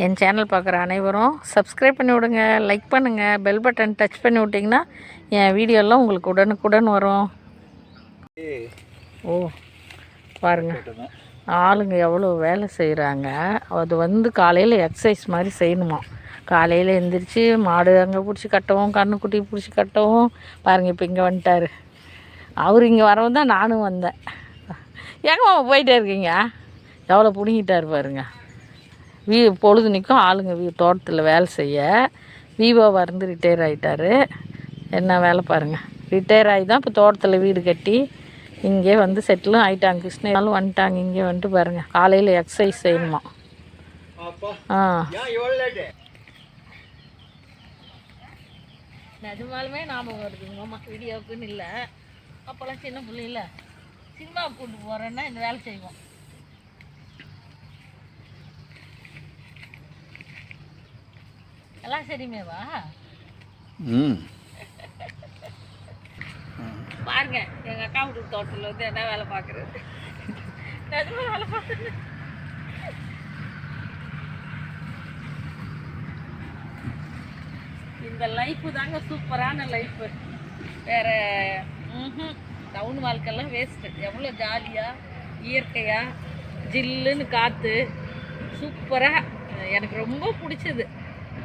என் channel பார்க்குற அனைவரும் subscribe பண்ணி விடுங்க லைக் பண்ணுங்கள் பெல் பட்டன் டச் பண்ணி விட்டிங்கன்னா என் வீடியோலாம் உங்களுக்கு உடனுக்குடன் வரும். ஓ பாருங்க. ஆளுங்க எவ்வளோ வேலை செய்கிறாங்க அது வந்து காலையில் எக்ஸசைஸ் மாதிரி செய்யணுமா. காலையில் எந்திரிச்சு மாடு அங்கே பிடிச்சி கட்டவும் கண்ணுக்குட்டி பிடிச்சி கட்டவும். பாருங்கள் இப்போ இங்கே வந்துட்டாரு. அவர் இங்கே வரவும் தான் நானும் வந்தேன். எங்கே போயிட்டே இருக்கீங்க? எவ்வளோ பிடுங்கிட்டார் பாருங்கள் வீ பொழுதுனிக்கும் ஆளுங்க வீ தோட்டத்தில் வேலை செய்ய. விவோவாக இருந்து ரிட்டையர் ஆகிட்டாரு என்ன வேலை பாருங்கள் ரிட்டையர் ஆகி தான் இப்போ தோட்டத்தில் வீடு கட்டி இங்கே வந்து செட்டிலும் ஆகிட்டாங்க கிருஷ்ணாலும் வந்துட்டாங்க. இங்கே வந்துட்டு பாருங்கள் காலையில் எக்ஸசைஸ் செய்யணுமா? ஆ. நிஜமாலுமே ஞாபகம் வருதுங்க மாமா வீடியோவுக்குன்னு இல்லை. அப்போல்லாம் சின்ன பிள்ளைல சினிமா கூட்டு போகிறேன்னா இந்த வேலை செய்வோம். எல்லாம் சரிமேவா ம் பாருங்க எங்கள் அக்கா வீட்டு தோட்டத்தில் வந்து என்ன வேலை பார்க்குறது நிஜமா வேலை பார்க்குறது இந்த லைஃப்பு தாங்க சூப்பரான லைஃப்பு வேற டவுன் வாழ்க்கைலாம் வேஸ்ட்டு எவ்வளோ ஜாலியாக இயற்கையாக ஜில்லுன்னு காற்று சூப்பராக எனக்கு ரொம்ப பிடிச்சது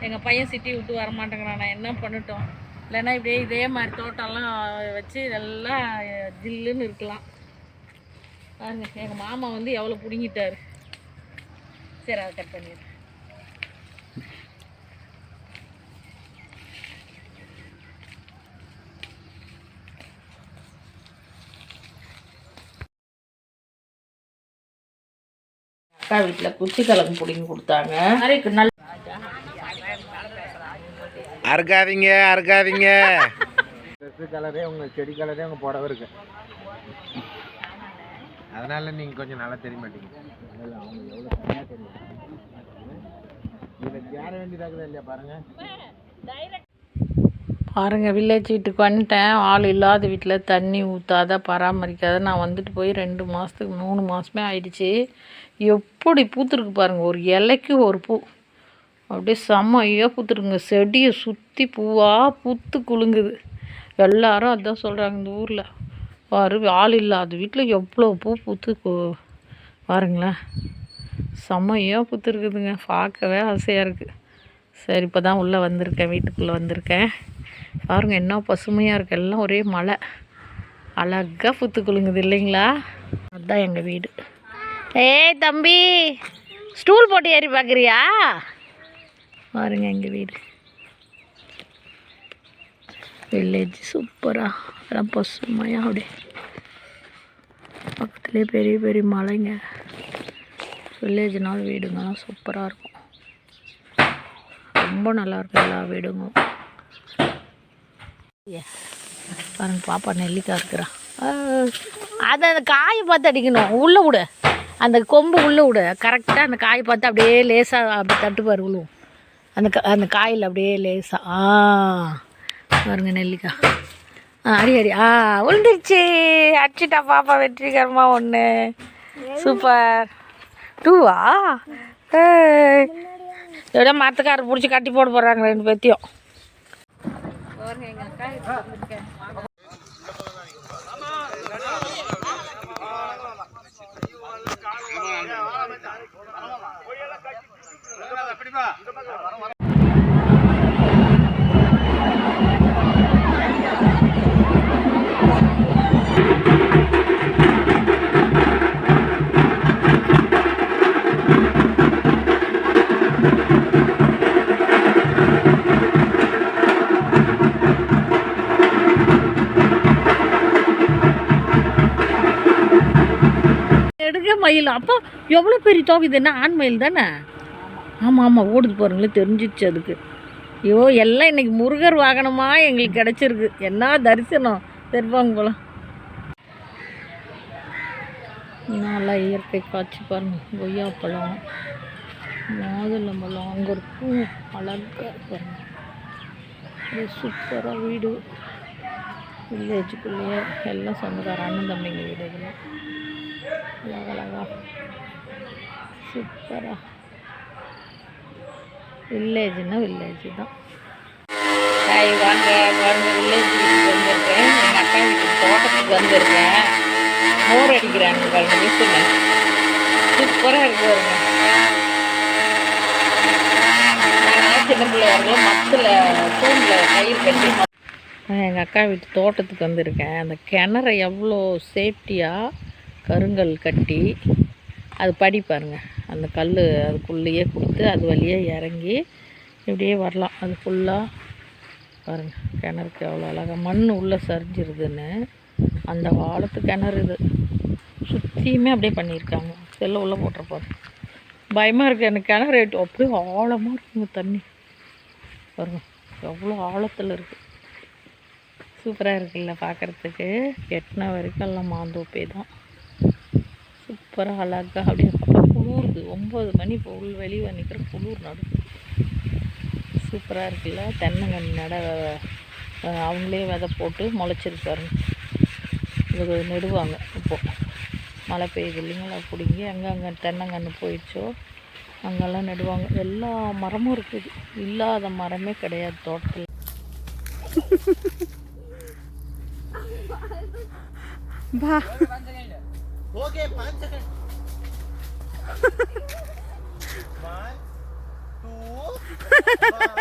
எங்கள் பையன் சிட்டி விட்டு வர மாட்டேங்கிறான் நான் என்ன பண்ணட்டும்? இல்லைன்னா இப்படியே இதே மாதிரி தோட்டம்லாம் வச்சு நல்லா ஜில்லுன்னு இருக்கலாம். பாருங்க எங்கள் மாமா வந்து எவ்வளோ பிடுங்கிட்டாரு. சரி அதை கட் பண்ணிடுறேன் அக்கா வீட்டில் குச்சி கிழங்கு பிடிங்கி கொடுத்தாங்க. நல்ல அறுக்காதீங்க அறுக்காதீங்க. ட்ரெஸ்ஸு கலரே உங்கள் செடி கலரே உங்கள் புடவை இருக்கு. அதனால நீங்கள் கொஞ்சம் நல்லா தெரிய மாட்டீங்க. அவங்க எவ்வளோ தனியாக தெரியும் இதை சேர வேண்டியதாகுதா இல்லையா பாருங்க. பாருங்கள் வில்லேஜ் வீட்டுக்கு வந்துட்டேன். ஆள் இல்லாத வீட்டில் தண்ணி ஊற்றாத பராமரிக்காத. நான் வந்துட்டு போய் ரெண்டு மாதத்துக்கு மூணு மாதமே ஆயிடுச்சு. எப்படி பூத்துருக்கு பாருங்கள் ஒரு இலைக்கு ஒரு பூ. அப்படியே செம்மையாக பூத்துருங்க செடியை சுற்றி பூவாக பூத்து குலுங்குது. எல்லாரும் அதான் சொல்கிறாங்க இந்த ஊரில். பாரு ஆள் இல்லாத வீட்டில் எவ்வளோ பூ பூத்து கு- பாருங்களேன். செம்மையாக பூத்துருக்குதுங்க. பார்க்கவே ஆசையாக இருக்குது சரி இப்போ தான் உள்ளே வந்திருக்கேன் வீட்டுக்குள்ளே வந்திருக்கேன். பாருங்க என்ன பசுமையாக இருக்குது எல்லாம் ஒரே மலை. அழகாக பூத்து குலுங்குது இல்லைங்களா? அதுதான் எங்கள் வீடு. ஏய் தம்பி ஸ்டூல் போட்டு ஏறி பார்க்குறியா பாருங்க எங்கள் வீடு. வில்லேஜ் சூப்பராக எல்லாம் பசுமையாக அப்படியே. பக்கத்துலேயே பெரிய பெரிய மலைங்க. வில்லேஜ்னால வீடுங்கெல்லாம் சூப்பராக இருக்கும். ரொம்ப நல்லா இருக்கும் எல்லா வீடுங்களும். பாருங்க பாப்பா நெல்லிக்காய் இருக்கிறா அதை அந்த காயை பார்த்து அடிக்கணும். உள்ளே விட. அந்த கொம்பு உள்ளே விட. கரெக்டாக அந்த காயை பார்த்து அப்படியே லேசாக அப்படி தட்டுப்பார் விழுவும் அந்த க அந்த காயில் அப்படியே லேசாக ஆ பாருங்க நெல்லிக்காய் ஆ அடி அடி. ஆ விழுந்துருச்சு அடிச்சிட்டா பாப்பா வெற்றிகரமாக ஒன்று சூப்பர். டூவா? எப்படியோ மரத்துக்காரர் பிடிச்சி கட்டி போட போகிறாங்க ரெண்டு பேர்த்தையும். எடுக்க மயில். அப்போ எவ்வளோ பெரிய தோகை இது? என்ன ஆண் மயில் தானே? ஆமாம் ஆமாம் ஓடுது பாருங்களே தெரிஞ்சிச்சு அதுக்கு. ஐயோ எல்லாம் இன்னைக்கு முருகர் வாகனமாக எங்களுக்கு கிடச்சிருக்கு. என்ன தரிசனம்? தெரிவாங்க போல நல்லா இயற்கை காட்சி பாருங்க. கொய்யாப்பழம் மாதுளம்பழம் அங்கே ஒரு பூ அழகாக பாருங்கள் சூப்பராக வீடு. வில்லேஜுக்குள்ளேயே எல்லாம் சொந்தக்கார அண்ணன் தம்பிங்க வீடு இதெல்லாம் அழகழகா. சூப்பராக வில்லேஜ்னா வில்லேஜ் தான். ஹாய் வாங்க வாங்க வில்லேஜ் வீட்டுக்கு வந்திருக்கேன். எங்கள் அக்கா வீட்டுக்கு தோட்டத்துக்கு வந்திருக்கேன். மோர் அடிக்கிறாங்க பாருங்க மிஷினு. சூப்பராக இருக்கு வருங்க சின்ன மத்தில் தூண்டில் கயிறு கட்டி எங்கள் அக்கா வீட்டு தோட்டத்துக்கு வந்திருக்கேன். அந்த கிணறை எவ்வளோ சேஃப்டியாக கருங்கல் கட்டி அது படிப்பாருங்க அந்த கல் அதுக்குள்ளேயே கொடுத்து அது வழியாக இறங்கி இப்படியே வரலாம். அது ஃபுல்லாக பாருங்கள் கிணறுக்கு அவ்வளோ அழகாக மண் உள்ளே சரிஞ்சிருதுன்னு அந்த வாழத்து கிணறு இது. சுற்றியுமே அப்படியே பண்ணியிருக்காங்க. செல்ல உள்ளே போட்டிருப்பாரு பயமாக இருக்குது எனக்கு கிணறு அப்படியே ஆழமாக இருக்குங்க தண்ணி. பாருங்க எவ்வளோ ஆழத்தில் இருக்குது சூப்பராக இருக்குல்ல பார்க்குறதுக்கு எட்டின வரைக்கும் எல்லாம் மாந்தோப்பே தான். சூப்பராக அழகாக அப்படியே ஒம்பது மணி இப்போ உள் வெளியே நிற்கிற குளிர் நடு. சூப்பராக இருக்குல்ல? தென்னங்கன்று நட அவங்களே விதை போட்டு முளைச்சிருக்காருங்க இது நெடுவாங்க இப்போது மழை பெய்யுது இல்லைங்களா? பிடிங்கி அங்கே அங்கே தென்னங்கன்று போயிடுச்சோ அங்கெல்லாம் நடுவாங்க. எல்லா மரமும் இருக்குது. இல்லாத மரமே கிடையாது தோட்டத்தில். Okay One, two,